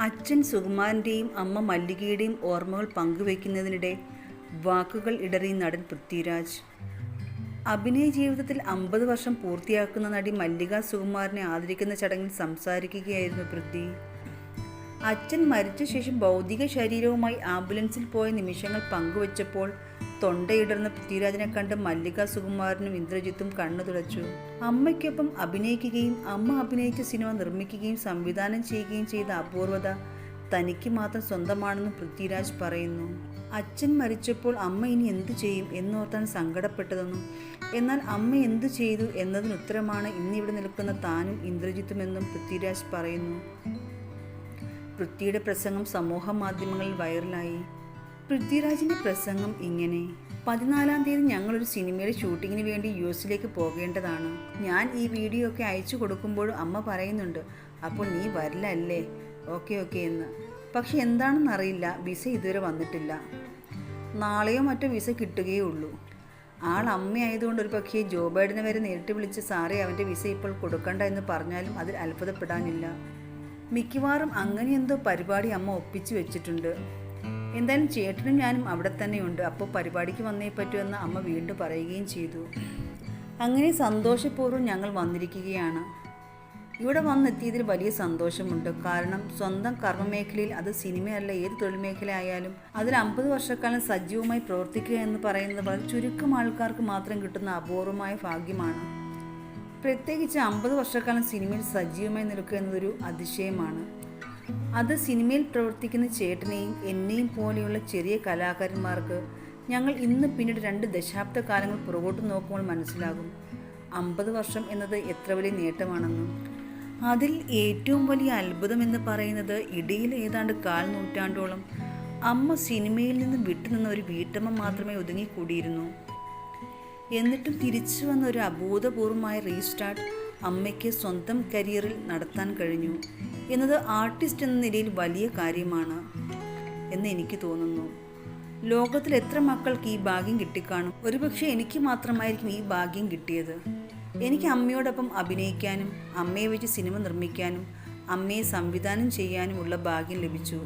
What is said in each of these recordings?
അച്ഛൻ സുകുമാരന്റെയും അമ്മ മല്ലികയുടെയും ഓർമ്മകൾ പങ്കുവയ്ക്കുന്നതിനിടെ വാക്കുകൾ ഇടറി നടൻ പൃഥ്വിരാജ്. അഭിനയ ജീവിതത്തിൽ അമ്പത് വർഷം പൂർത്തിയാക്കുന്ന നടി മല്ലിക സുകുമാരനെ ആദരിക്കുന്ന ചടങ്ങിൽ സംസാരിക്കുകയായിരുന്നു പൃഥ്വി. അച്ഛൻ മരിച്ച ശേഷം ഭൗതിക ശരീരവുമായി ആംബുലൻസിൽ പോയ നിമിഷങ്ങൾ പങ്കുവച്ചപ്പോൾ തൊണ്ടയിടർന്ന പൃഥ്വിരാജിനെ കണ്ട് മല്ലിക സുകുമാരനും ഇന്ദ്രജിത്തും കണ്ണു തുടച്ചു. അമ്മയ്ക്കൊപ്പം അഭിനയിക്കുകയും അമ്മ അഭിനയിച്ച സിനിമ നിർമ്മിക്കുകയും സംവിധാനം ചെയ്യുകയും ചെയ്ത അപൂർവത തനിക്ക് മാത്രം സ്വന്തമാണെന്ന് പൃഥ്വിരാജ് പറയുന്നു. അച്ഛൻ മരിച്ചപ്പോൾ അമ്മ ഇനി എന്തു ചെയ്യും എന്നോർത്താൻ സങ്കടപ്പെട്ടതെന്നും എന്നാൽ അമ്മ എന്തു ചെയ്തു എന്നതിന് ഉത്തരമാണ് ഇന്നിവിടെ നിൽക്കുന്ന താനും ഇന്ദ്രജിത്തുമെന്നും പൃഥ്വിരാജ് പറയുന്നു. പൃഥ്വിയുടെ പ്രസംഗം സമൂഹ മാധ്യമങ്ങളിൽ വൈറലായി. പൃഥ്വിരാജിന്റെ പ്രസംഗം ഇങ്ങനെ. പതിനാലാം തീയതി ഞങ്ങളൊരു സിനിമയുടെ ഷൂട്ടിങ്ങിന് വേണ്ടി യു എസിലേക്ക് പോകേണ്ടതാണ്. ഞാൻ ഈ വീഡിയോ ഒക്കെ അയച്ചു കൊടുക്കുമ്പോഴും അമ്മ പറയുന്നുണ്ട് അപ്പോൾ നീ വരില്ല അല്ലേ ഓക്കെ ഓക്കെ എന്ന്. പക്ഷെ എന്താണെന്നറിയില്ല വിസ ഇതുവരെ വന്നിട്ടില്ല. നാളെയോ മറ്റോ വിസ കിട്ടുകയേ ഉള്ളൂ ആൾ അമ്മയായതുകൊണ്ട് ഒരു പക്ഷേ ജോ ബൈഡനെ വരെ നേരിട്ട് വിളിച്ച് സാറേ അവന്റെ വിസ ഇപ്പോൾ കൊടുക്കണ്ട എന്ന് പറഞ്ഞാലും അതിൽ അത്ഭുതപ്പെടാനില്ല. മിക്കവാറും അങ്ങനെ എന്തോ പരിപാടി അമ്മ ഒപ്പിച്ചു വെച്ചിട്ടുണ്ട്. എന്തായാലും ചേട്ടനും ഞാനും അവിടെ തന്നെയുണ്ട്. അപ്പോൾ പരിപാടിക്ക് വന്നേ പറ്റൂ എന്ന് അമ്മ വീണ്ടും പറയുകയും ചെയ്തു. അങ്ങനെ സന്തോഷപൂർവം ഞങ്ങൾ വന്നിരിക്കുകയാണ്. ഇവിടെ വന്നെത്തിയതിൽ വലിയ സന്തോഷമുണ്ട്. കാരണം സ്വന്തം കർമ്മമേഖലയിൽ അത് സിനിമയല്ല ഏത് തൊഴിൽ മേഖല ആയാലും അതിൽ അമ്പത് വർഷക്കാലം സജീവമായി പ്രവർത്തിക്കുക എന്ന് പറയുന്നത് വളരെ ചുരുക്കം ആൾക്കാർക്ക് മാത്രം കിട്ടുന്ന അപൂർവമായ ഭാഗ്യമാണ്. പ്രത്യേകിച്ച് അമ്പത് വർഷക്കാലം സിനിമയിൽ സജീവമായി നിൽക്കുക എന്നതൊരു അതിശയമാണ്. അത് സിനിമയിൽ പ്രവർത്തിക്കുന്ന ചേട്ടനെയും എന്നെയും പോലെയുള്ള ചെറിയ കലാകാരന്മാർക്ക് ഞങ്ങൾ ഇന്ന് പിന്നീട് രണ്ട് ദശാബ്ദ കാലങ്ങൾ പുറകോട്ട് നോക്കുമ്പോൾ മനസ്സിലാകും. അമ്പത് വർഷം എന്നത് എത്ര വലിയ നേട്ടമാണെന്നും അതിൽ ഏറ്റവും വലിയ അത്ഭുതം എന്ന് പറയുന്നത് ഇടയിൽ ഏതാണ്ട് കാൽ നൂറ്റാണ്ടോളം അമ്മ സിനിമയിൽ നിന്ന് വിട്ടുനിന്ന ഒരു വീട്ടമ്മ മാത്രമേ ഒതുങ്ങിക്കൂടിയിരുന്നു. എന്നിട്ടും തിരിച്ചു വന്ന ഒരു അഭൂതപൂർവമായ റീസ്റ്റാർട്ട് അമ്മയ്ക്ക് സ്വന്തം കരിയറിൽ നടത്താൻ കഴിഞ്ഞു. എന്നത് ആർട്ടിസ്റ്റ് എന്ന നിലയിൽ വലിയ കാര്യമാണ് എന്ന് എനിക്ക് തോന്നുന്നു. ലോകത്തിൽ എത്ര മക്കൾക്ക് ഈ ഭാഗ്യം കിട്ടിക്കാണും? ഒരുപക്ഷെ എനിക്ക് മാത്രമായിരിക്കും ഈ ഭാഗ്യം കിട്ടിയത്. എനിക്ക് അമ്മയോടൊപ്പം അഭിനയിക്കാനും അമ്മയെ വെച്ച് സിനിമ നിർമ്മിക്കാനും അമ്മയെ സംവിധാനം ചെയ്യാനുമുള്ള ഭാഗ്യം ലഭിച്ചു.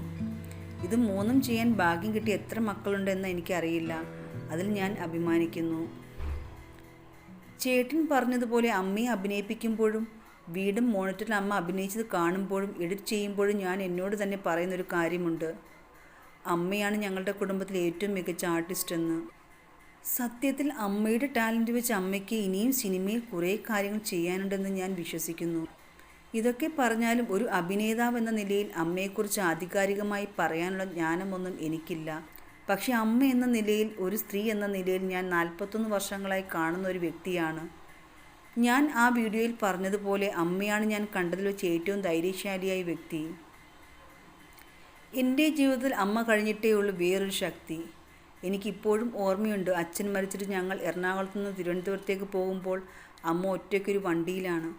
ഇത് മൂന്നും ചെയ്യാൻ ഭാഗ്യം കിട്ടിയ എത്ര മക്കളുണ്ടെന്ന് എനിക്കറിയില്ല. അതിൽ ഞാൻ അഭിമാനിക്കുന്നു. ചേട്ടൻ പറഞ്ഞതുപോലെ അമ്മയെ അഭിനയിപ്പിക്കുമ്പോഴും വീടും മോണിറ്ററിൽ അമ്മ അഭിനയിച്ചത് കാണുമ്പോഴും എഡിറ്റ് ചെയ്യുമ്പോഴും ഞാൻ എന്നോട് തന്നെ പറയുന്നൊരു കാര്യമുണ്ട്. അമ്മയാണ് ഞങ്ങളുടെ കുടുംബത്തിലെ ഏറ്റവും മികച്ച ആർട്ടിസ്റ്റ് എന്ന്. സത്യത്തിൽ അമ്മയുടെ ടാലന്റ് വെച്ച് അമ്മയ്ക്ക് ഇനിയും സിനിമയിൽ കുറേ കാര്യങ്ങൾ ചെയ്യാനുണ്ടെന്ന് ഞാൻ വിശ്വസിക്കുന്നു. ഇതൊക്കെ പറഞ്ഞാലും ഒരു അഭിനേതാവ് എന്ന നിലയിൽ അമ്മയെക്കുറിച്ച് ആധികാരികമായി പറയാനുള്ള ജ്ഞാനമൊന്നും എനിക്കില്ല. പക്ഷെ അമ്മ എന്ന നിലയിൽ ഒരു സ്ത്രീ എന്ന നിലയിൽ ഞാൻ നാൽപ്പത്തൊന്ന് വർഷങ്ങളായി കാണുന്ന ഒരു വ്യക്തിയാണ്. ഞാൻ ആ വീഡിയോയിൽ പറഞ്ഞതുപോലെ അമ്മയാണ് ഞാൻ കണ്ടതിൽ വെച്ച് ഏറ്റവും ധൈര്യശാലിയായ വ്യക്തി. എന്റെ ജീവിതത്തിൽ അമ്മ കഴിഞ്ഞിട്ടേ ഉള്ളൂ വേറൊരു ശക്തി. എനിക്കിപ്പോഴും ഓർമ്മയുണ്ട് അച്ഛൻ മരിച്ചിട്ട് ഞങ്ങൾ എറണാകുളത്ത് നിന്ന് തിരുവനന്തപുരത്തേക്ക് പോകുമ്പോൾ അമ്മ ഒറ്റയ്ക്കൊരു വണ്ടിയിലാണ്.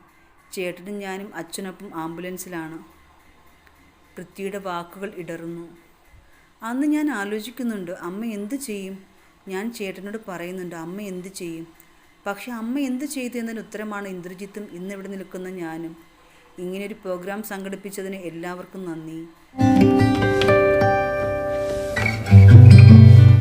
ചേട്ടനും ഞാനും അച്ഛനൊപ്പം ആംബുലൻസിലാണ്. പൃഥ്വിയുടെ വാക്കുകൾ ഇടറുന്നു. അന്ന് ഞാൻ ആലോചിക്കുന്നുണ്ട് അമ്മ എന്ത് ചെയ്യും? ഞാൻ ചേട്ടനോട് പറയുന്നുണ്ട് അമ്മ എന്ത് ചെയ്യും? പക്ഷെ അമ്മ എന്ത് ചെയ്തു എന്നതിന് ഉത്തരമാണ് ഇന്ദ്രജിത്തും ഇന്നിവിടെ നിൽക്കുന്ന ഞാനും. ഇങ്ങനെയൊരു പ്രോഗ്രാം സംഘടിപ്പിച്ചതിന് എല്ലാവർക്കും നന്ദി.